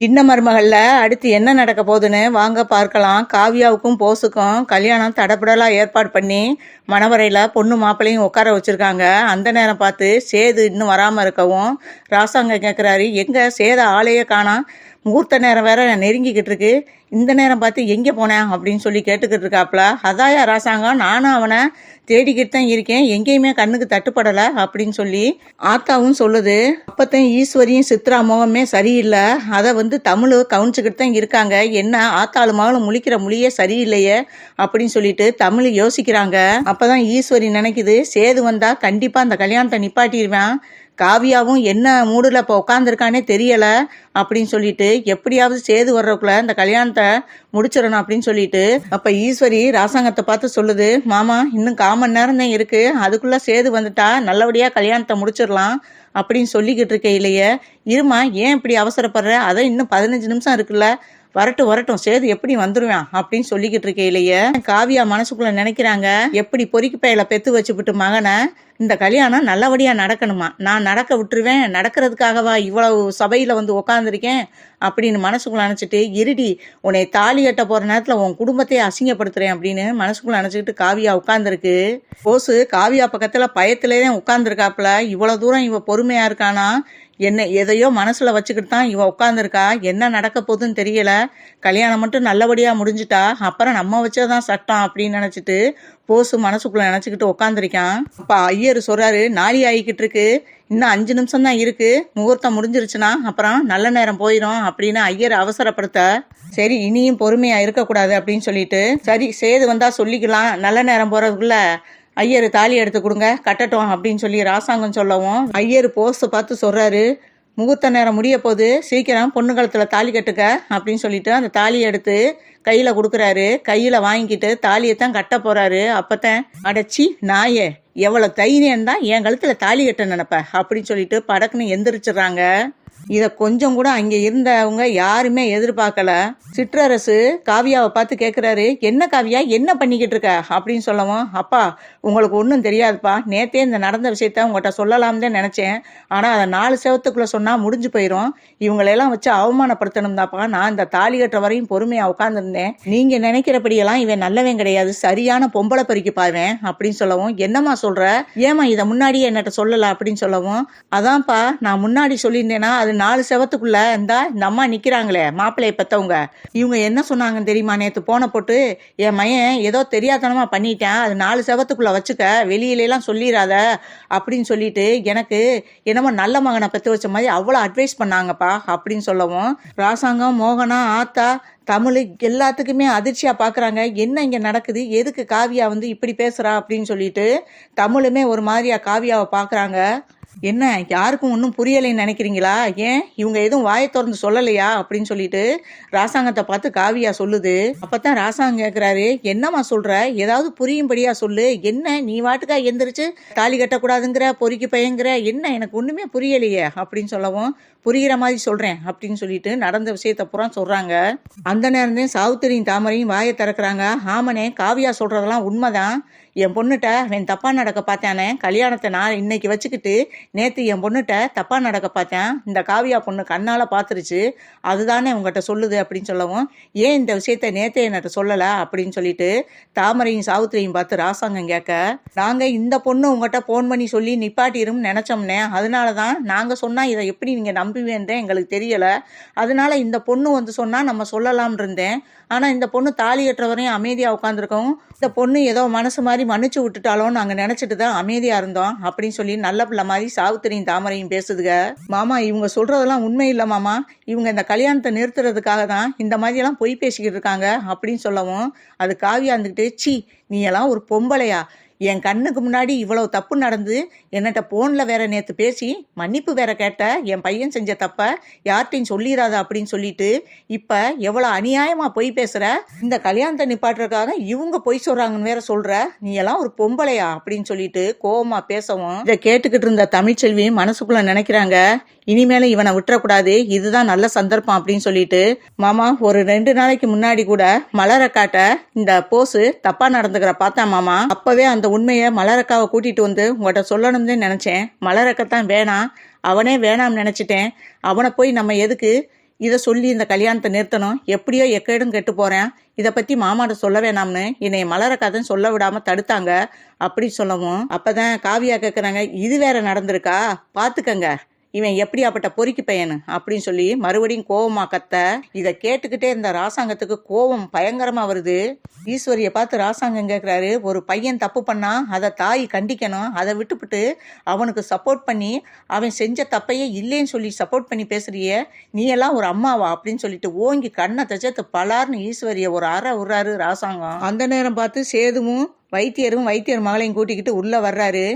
இன்ன மருமகள்ல அடுத்து என்ன நடக்க போகுதுன்னு வாங்க பார்க்கலாம். காவியாவுக்கும் போஸுக்கும் கல்யாணம் தடபுடலாக ஏற்பாடு பண்ணி மணவரையில் பொண்ணு மாப்பிள்ளையும் உட்கார வச்சிருக்காங்க. அந்த நேரம் பார்த்து சேது இன்னும் வராமல் இருக்கவும் ராசாங்க கேட்குறாரு எங்கே சேத ஆளையே காணாம் முகூர்த்த நேரம் வேற நெருங்கிக்கிட்டு இருக்கு. இந்த நேரம் பார்த்து எங்கே போனேன் அப்படின்னு சொல்லி கேட்டுக்கிட்டு இருக்காப்ல. அதாயா ராசாங்கம் நானும் அவனை தேடிக்கிட்டு தான் இருக்கேன். எங்கேயுமே கண்ணுக்கு தட்டுப்படலை அப்படின்னு சொல்லி ஆத்தாவும் சொல்லுது. அப்பத்தையும் ஈஸ்வரியும் சித்ரா முகமே சரியில்லை. அதை வந்து தமிழ் கவனிச்சுக்கிட்டு தான் இருக்காங்க. என்ன ஆத்தாளு மகளும் முழிக்கிற மொழியே சரியில்லையே அப்படின்னு சொல்லிட்டு தமிழ் யோசிக்கிறாங்க. அப்பதான் ஈஸ்வரி நினைக்குது சேது வந்தா கண்டிப்பாக அந்த கல்யாணத்தை நிப்பாட்டிடுவேன். காவியாவும் என்ன மூடில் இப்போ உட்காந்துருக்கானே தெரியலை அப்படின்னு சொல்லிட்டு எப்படியாவது சேது வர்றதுக்குள்ள இந்த கல்யாணத்தை முடிச்சிடணும் அப்படின்னு சொல்லிட்டு அப்போ ஈஸ்வரி ராசாங்கத்தை பார்த்து சொல்லுது மாமா இன்னும் காமன் நேரம் தான் இருக்கு. அதுக்குள்ள சேது வந்துட்டா நல்லபடியாக கல்யாணத்தை முடிச்சிடலாம் அப்படின்னு சொல்லிக்கிட்டு இருக்கையிலேயே இருமா ஏன் இப்படி அவசரப்படுற? அதான் இன்னும் பதினஞ்சு நிமிஷம் இருக்குல்ல. வரட்டும் வரட்டும். சேது எப்படி வந்துருவான் அப்படின்னு சொல்லிக்கிட்டு இருக்கையிலேயே காவியா மனசுக்குள்ள நினைக்கிறாங்க எப்படி பொறிக்கு பையில பெத்து வச்சுப்புட்டு மகனை இந்த கல்யாணம் நல்லபடியாக நடக்கணுமா? நான் நடக்க விட்டுருவேன். நடக்கிறதுக்காகவா இவ்வளவு சபையில் வந்து உக்காந்துருக்கேன்? அப்படின்னு மனசுக்குள்ள நினச்சிட்டு இருடி உன்னை தாலி கட்ட போகிற நேரத்தில் உன் குடும்பத்தையே அசிங்கப்படுத்துறேன் அப்படின்னு மனசுக்குள்ள நினச்சிக்கிட்டு காவியா உட்காந்துருக்கு போசு காவியா பக்கத்தில் பயத்திலே தான் உட்காந்துருக்காப்புல இவ்வளோ தூரம் இவ பொறுமையாக இருக்கானா? என்ன எதையோ மனசில் வச்சுக்கிட்டு தான் இவன் உட்காந்துருக்கா என்ன நடக்க போகுதுன்னு தெரியல. கல்யாணம் மட்டும் நல்லபடியாக முடிஞ்சிட்டா? அப்புறம் நம்ம வச்சதான் சட்டம் அப்படின்னு நினச்சிட்டு போசு மனசுக்குள்ளே நினச்சிக்கிட்டு உட்காந்துருக்கான் அப்ப ஐயர் சொல்றாரு நாளி ஆகிக்கிட்டு இருக்கு. இன்னும் அஞ்சு நிமிஷம் தான் இருக்கு. முகூர்த்தம் முடிஞ்சிருச்சுன்னா அப்புறம் நல்ல நேரம் போயிடும் அப்படின்னு ஐயர் அவசரப்படுத்த சரி இனியும் பொறுமையா இருக்கக்கூடாது அப்படின்னு சொல்லிட்டு சரி சேது வந்தா சொல்லிக்கலாம் நல்ல நேரம் போறதுக்குள்ள ஐயர் தாலி எடுத்து கொடுங்க கட்டட்டும் அப்படின்னு சொல்லி ராசாங்கம் சொல்லவும் ஐயர் போஸ்ட் பார்த்து சொல்றாரு. முகூர்த்த நேரம் முடிய போது சீக்கிரம் பொண்ணு கழுத்துல தாலி கட்டுக்க அப்படின்னு சொல்லிட்டு அந்த தாலியை எடுத்து கையில கொடுக்குறாரு. கையில வாங்கிக்கிட்டு தாலியை தான் கட்ட போறாரு. அப்பதான் அடைச்சி நாயே எவ்வளவு தைரியம் தான் என் கழுத்துல தாலி கட்ட நினைப்ப அப்படின்னு சொல்லிட்டு படக்குன்னு எந்திரிச்சிடுறாங்க. இதை கொஞ்சம் கூட அங்கே இருந்தவங்க யாருமே எதிர்பார்க்கல. சிற்றரசு காவியாவை பார்த்து கேட்குறாரு என்ன காவியா என்ன பண்ணிக்கிட்டு இருக்க? அப்படின்னு சொல்லவும் அப்பா உங்களுக்கு ஒன்றும் தெரியாதுப்பா. நேத்தே இந்த நடந்த விஷயத்த உங்கள்கிட்ட சொல்லலாம் தான் நினச்சேன். ஆனால் அதை நாலு செவத்துக்குள்ளே சொன்னால் முடிஞ்சு போயிடும் இவங்களெல்லாம் வச்சு அவமானப்படுத்தணும் தாப்பா நான் இந்த தாலி கட்டுற வரையும் பொறுமையாக உட்காந்துருந்தேன் நீங்கள் நினைக்கிறபடியெல்லாம் இவன் நல்லவன் கிடையாது. சரியான பொம்பளை பறிக்கு பாவேன் அப்படின்னு சொல்லவும் என்னம்மா சொல்கிற ஏமா இதை முன்னாடியே என்னட்ட சொல்லலை? அப்படின்னு சொல்லவும் அதான்ப்பா நான் முன்னாடி சொல்லியிருந்தேன்னா அது நாலு செவத்துக்குள்ள இந்தா இந்த அம்மா நிக்கிறாங்களே மாப்பிள்ளைய பெத்தவங்க. இவங்க என்ன சொன்னாங்கன்னு தெரியுமா? நேத்து போன போட்டு என் மையன் ஏதோ தெரியாதனமா பண்ணிட்டேன். அது நாலு செவத்துக்குள்ள வச்சுக்க. வெளியில எல்லாம் சொல்லிடாத அப்படின்னு சொல்லிட்டு எனக்கு என்னமோ நல்ல மகனை பெத்து வச்ச மாதிரி அவ்வளோ அட்வைஸ் பண்ணாங்கப்பா அப்படின்னு சொல்லவும் ராசாங்கம் மோகனா ஆத்தா தமிழ் எல்லாத்துக்குமே அதிர்ச்சியா பாக்குறாங்க. என்ன இங்க நடக்குது? எதுக்கு காவியா வந்து இப்படி பேசுறா அப்படின்னு சொல்லிட்டு தமிழுமே ஒரு மாதிரியா காவியாவை பாக்குறாங்க. என்ன யாருக்கும் ஒன்றும் புரியலைன்னு நினைக்கிறீங்களா? ஏன்? இவங்க எதுவும் வாயை திறந்து சொல்லலையா? அப்படின்னு சொல்லிட்டு ராசாங்கத்தை பார்த்து காவியா சொல்லுது. அப்பதான் ராசாங்கம் கேட்குறாரு என்னம்மா சொல்ற? ஏதாவது புரியும்படியா சொல்லு. என்ன நீ வாட்டுக்கா எந்திரிச்சு தாலி கட்டக்கூடாதுங்கிற பொறுக்கி பயங்கிற? என்ன எனக்கு ஒண்ணுமே புரியலையே? அப்படின்னு சொல்லவும் புரிகிற மாதிரி சொல்றேன் அப்படின்னு சொல்லிட்டு நடந்த விஷயத்த பூரா சொல்றாங்க. அந்த நேரத்தையும் சாவுத்திரியும் தாமரையும் வாயை திறக்கிறாங்க. ஆமனே காவியா சொல்றதெல்லாம் உண்மைதான். என் பொண்ணுகிட்ட அவன் தப்பா நடக்க பார்த்தானே கல்யாணத்தை நான் இன்னைக்கு வச்சுக்கிட்டு நேத்து என் பொண்ணுகிட்ட தப்பா நடக்க பார்த்தேன் இந்த காவியா பொண்ணு கண்ணால பாத்துருச்சு அதுதானே உங்ககிட்ட சொல்லுது அப்படின்னு சொல்லவும் ஏன் இந்த விஷயத்த நேத்தே என்கிட்ட சொல்லல? அப்படின்னு சொல்லிட்டு தாமரையும் சாவுத்திரியும் பார்த்து ராசாங்கம் கேட்க நாங்க இந்த பொண்ணு உங்ககிட்ட போன் பண்ணி சொல்லி நிப்பாட்டிரும் நினைச்சோம்னே அதனால தான் நாங்க சொன்னா இதை எப்படி நீங்க நம்புவேன்றே எங்களுக்கு தெரியல. அதனால இந்த பொண்ணு வந்து சொன்னா நம்ம சொல்லலாம்னு இருந்தேன். ஆனா இந்த பொண்ணு தாலி கட்டுற வரையும் அமைதியா உட்காந்துருக்கவும் இந்த பொண்ணு ஏதோ மனசு மாதிரி மன்னிச்சு விட்டுட்டாலும் நாங்க நினைச்சிட்டு தான் அமைதியா இருந்தோம் அப்படின்னு சொல்லி நல்ல பிள்ளை மாதிரி சாவுத்திரியும் தாமரையும் பேசுதுக மாமா இவங்க சொல்றதெல்லாம் உண்மை இல்லை மாமா. இவங்க இந்த கல்யாணத்தை நிறுத்துறதுக்காக தான் இந்த மாதிரி எல்லாம் பொய் பேசிக்கிட்டு இருக்காங்க அப்படின்னு சொல்லவும் அது காவியா இருந்துக்கிட்டு சி நீ எல்லாம் ஒரு பொம்பளையா? என் கண்ணுக்கு முன்னாடி இவ்வளோ தப்பு நடந்து என்னட்ட ஃபோனில் வேற நேற்று பேசி மன்னிப்பு வேற கேட்ட. என் பையன் செஞ்ச தப்ப யார்கிட்டையும் சொல்லிடாத அப்படின்னு சொல்லிட்டு இப்போ எவ்வளோ அநியாயமாக பொய் பேசுகிற இந்த கல்யாணத்தை நிப்பாட்டுறதுக்காக இவங்க பொய் சொல்கிறாங்கன்னு வேற சொல்கிற நீ எல்லாம் ஒரு பொம்பளையா அப்படின்னு சொல்லிட்டு கோபமாக பேசவும் இதை கேட்டுக்கிட்டு இருந்த தமிழ்ச்செல்வி மனசுக்குள்ளே நினைக்கிறாங்க. இனிமேல இவனை விட்டுறக்கூடாது. இதுதான் நல்ல சந்தர்ப்பம் அப்படின்னு சொல்லிட்டு மாமா ஒரு ரெண்டு நாளைக்கு முன்னாடி கூட மலரக்காட்ட இந்த போஸு தப்பா நடந்துக்கிற பார்த்தா மாமா. அப்பவே அந்த உண்மையை மலரக்காவை கூட்டிட்டு வந்து உங்கள்கிட்ட சொல்லணும்னு நினைச்சேன். மலரக்கத்தான் வேணாம். அவனே வேணாம்னு நினைச்சிட்டேன். அவனை போய் நம்ம எதுக்கு இதை சொல்லி இந்த கல்யாணத்தை நிறுத்தணும்? எப்படியோ எக்கேடும் கெட்டு போறேன். இதை பத்தி மாமாட்ட சொல்ல வேணாம்னு என்னை மலரக்காதன் சொல்ல விடாம தடுத்தாங்க அப்படி சொல்லவும் அப்பதான் காவியா கேட்குறாங்க இது வேற நடந்திருக்கா? பாத்துக்கங்க. இவன் எப்படியாப்பட்ட பொறுக்கி பையனு? அப்படின்னு சொல்லி மறுபடியும் கோவமா கத்த இதை கேட்டுக்கிட்டே இருந்த ராசாங்கத்துக்கு கோவம் பயங்கரமா வருது. ஈஸ்வரியை பார்த்து ராசாங்கம் கேட்குறாரு ஒரு பையன் தப்பு பண்ணா அதை தாய் கண்டிக்கணும். அதை விட்டுப்புட்டு அவனுக்கு சப்போர்ட் பண்ணி அவன் செஞ்ச தப்பையே இல்லைன்னு சொல்லி சப்போர்ட் பண்ணி பேசுறிய. நீ எல்லாம் ஒரு அம்மாவா? அப்படின்னு சொல்லிட்டு ஓங்கி கண்ணை தச்சத்து பலார்னு ஈஸ்வரியை ஒரு அற உர்றாரு ராசாங்கம். அந்த நேரம் பார்த்து சேதுவும் வைத்தியரும் வைத்தியர் மகளையும் கூட்டிக்கிட்டு உள்ளே வர்றாரு.